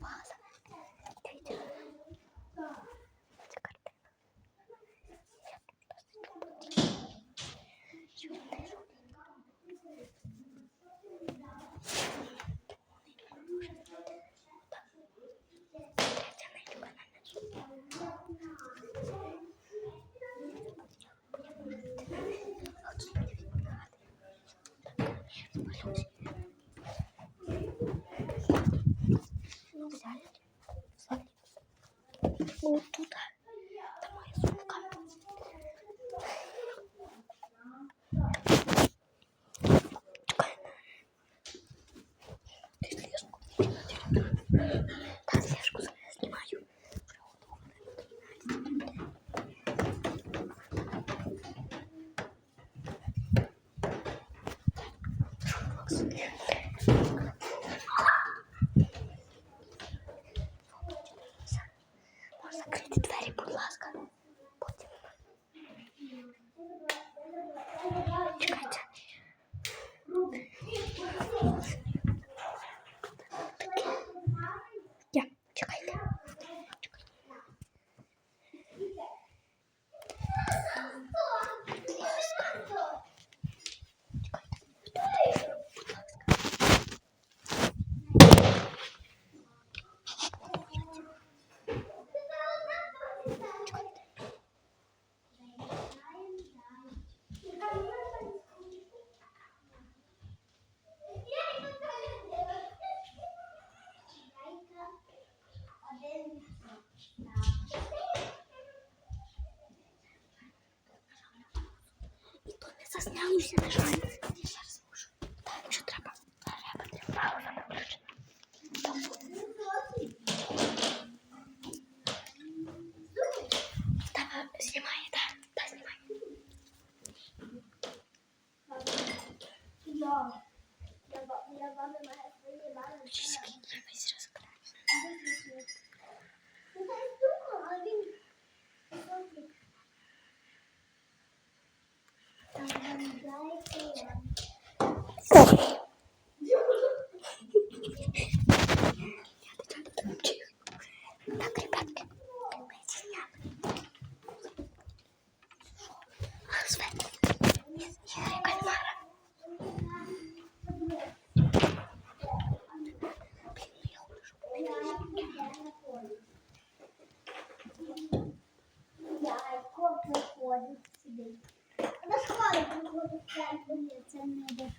База. Дивіться. Вот тут. Это моя сумка. Ты слежку. То не заснялося, на жаль. Я зараз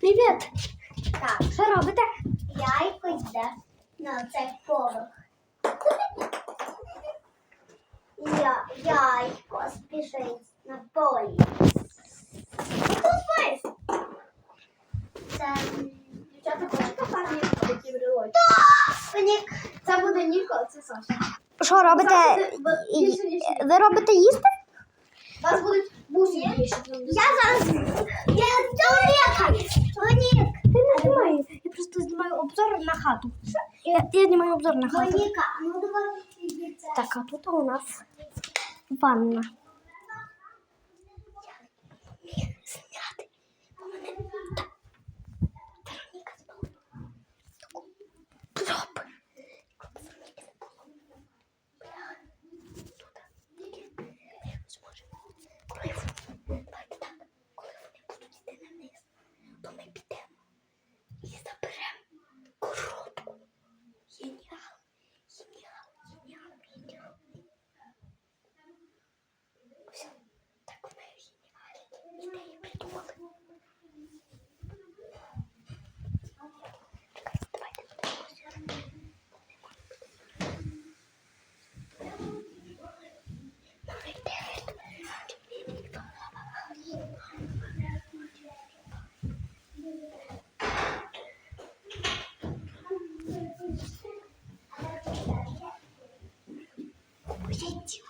Привіт! Так, Що робите? яйко йде на цей поверх. Я, яйко спішить на полі. Це дівчата хочете парні такі брелочки? Це буде Ніко, це Саша. Що робите? Ви робите їсти? Вас будуть бусі. Я зараз. Я туалетка. Монік. Ти не знімаєш. Я просто знімаю обзор на хату. Я, я знімаю обзор на хату. Моніка, ну давай. Так, а тут у нас ванна. Поїдь.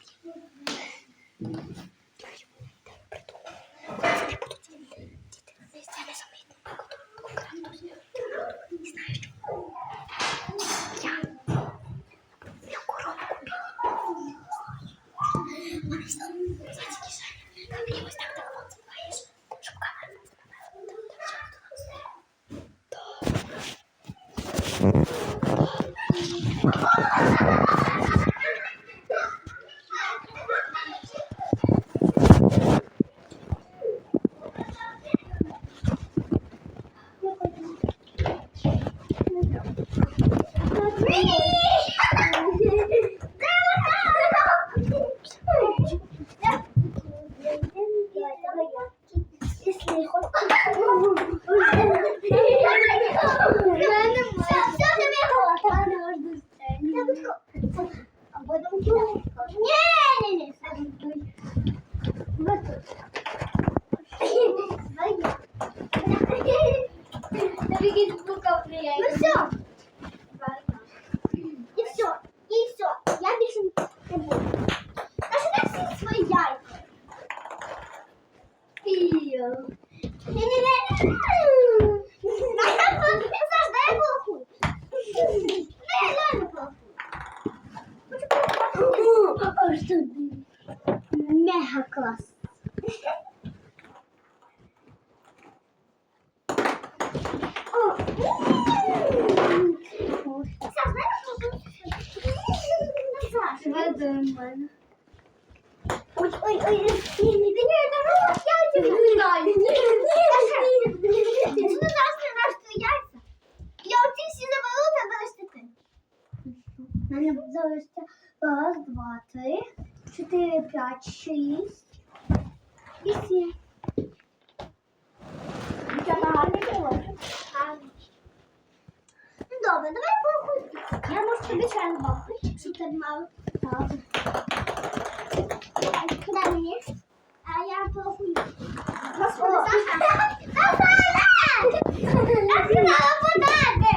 Діти це незамітно. Кратус. І знаєш що? Я. Я коробку Мені ось так телефон забуваєш, щоб камера не Ну все. І все, і все. Я більше не буду. А що так всі свої яйця? Піо. Ні, ні, ні. Саш, дай похуй. Не, дай похуй. Мега клас. О, Саш, дай Мене. Ой, ой, ой, ні, ні, ні, я тебе яйця. Я оці всі заберу, та залишиться раз, два, три, чотири, п'ять, шість, вісім. Дівчата, гарний колочок. Гарний. Ну, добре, давай похуй. Я можу тобі ще раз бахнути, щоб ти мав. Так. Дай мені. А я похуй. Господи, Саша. Саша! Я сказала подати.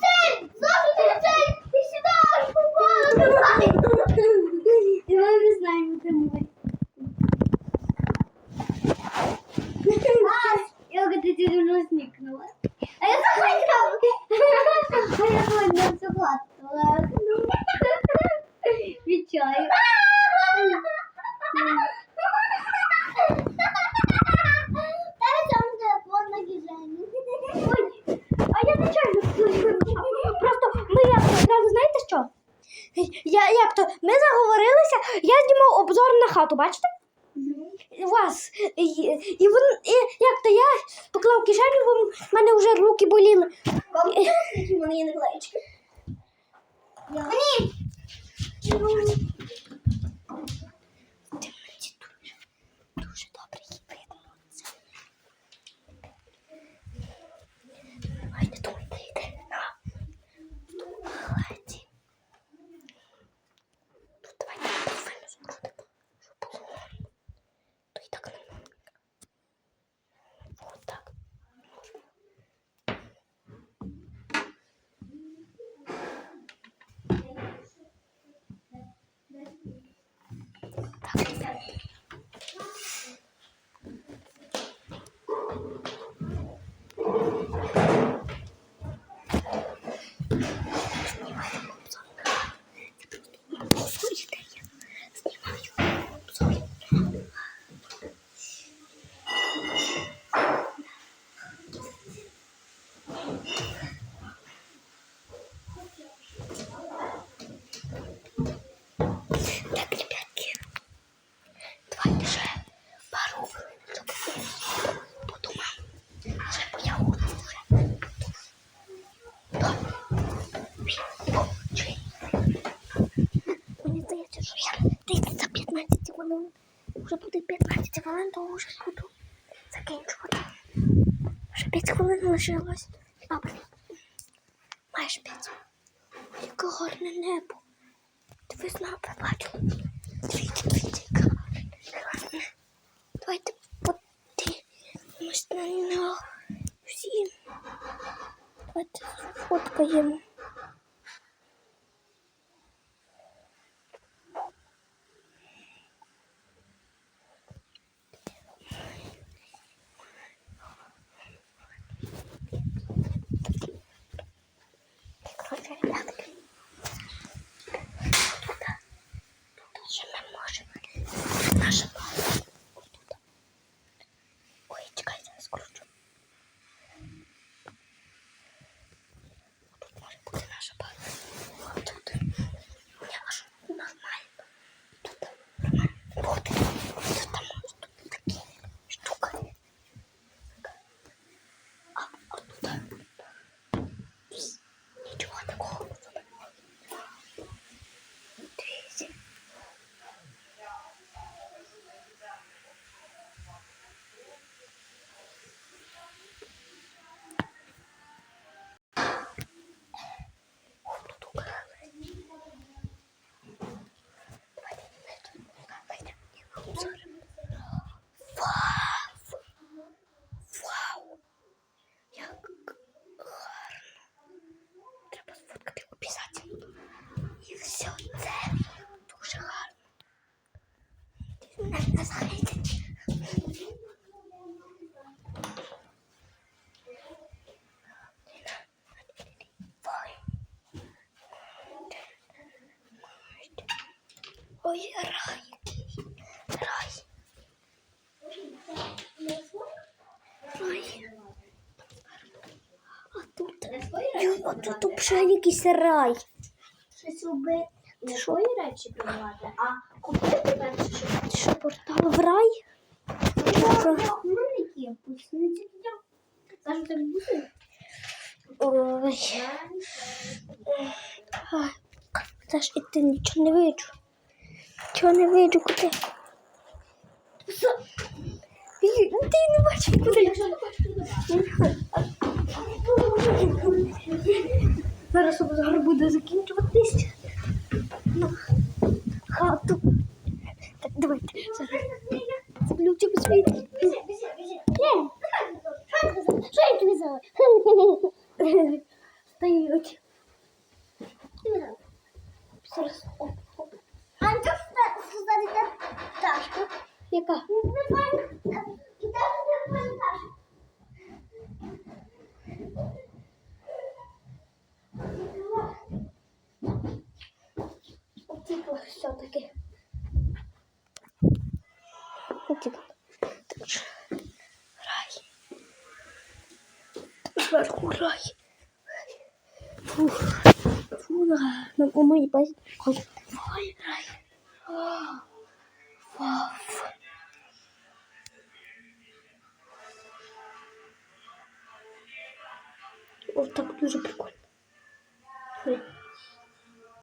Син, Саша, ти цей, ти сюди аж попала. Я не знаю, де мой. Я когда тебе уже сникнула. А я захотела. А я поняла, что хватало. Вичаю. А я нечайно Просто ми як одразу знаєте що? Я, як то, ми заговорилися, я знімав обзор на хату, бачите? Вас. І, і, він, і як то я поклав кишеню, бо в мене вже руки боліли. Вам мене є наклеїчки? Ні. Дуже добре їй видно. Ай, не думайте, йде. На. Ладі. Тут давайте половину закрутимо, щоб було. То і так нормально. Вот так. Слухайте, я знімаю обзор. Так, ребятки, давайте ще пару хвилин, щоб подумав. Вже появилося вже. Так. О, чуй. Мені здається, що я десь за 15 хвилин. Вже буде 15 хвилин, вже буду закінчувати. Ще 5 хвилин лишилось. Добре. Майже 5. Яке гарне небо. Дивись на побачила. Дивіться, дивіться, яке гарне. Давайте подивимось на нього всі. Давайте сфоткаємо. 什么。А тут взагалі якийсь рай. Щось робити. Не Що? свої речі приймати, а купити перше, що Ти що, портал в рай? Що? У мене є пусниці. Саша, так буде? Ой. Та ж іти нічого не виджу. Нічого не виджу, куди. Ти не бачиш, куди. Зараз обзор буде закінчуватись. Ну, хату. Так, давайте. Зараз. Включимо. Ні. Що я тобі взяла? Стоять. Зараз. Анька, вставити пташку. Яка? Утікла все-таки. Утікла. Рай. Зверху рай. Фух. Фу, на, на у моїй базі. Ой, рай. Вау. О, так дуже прикольно.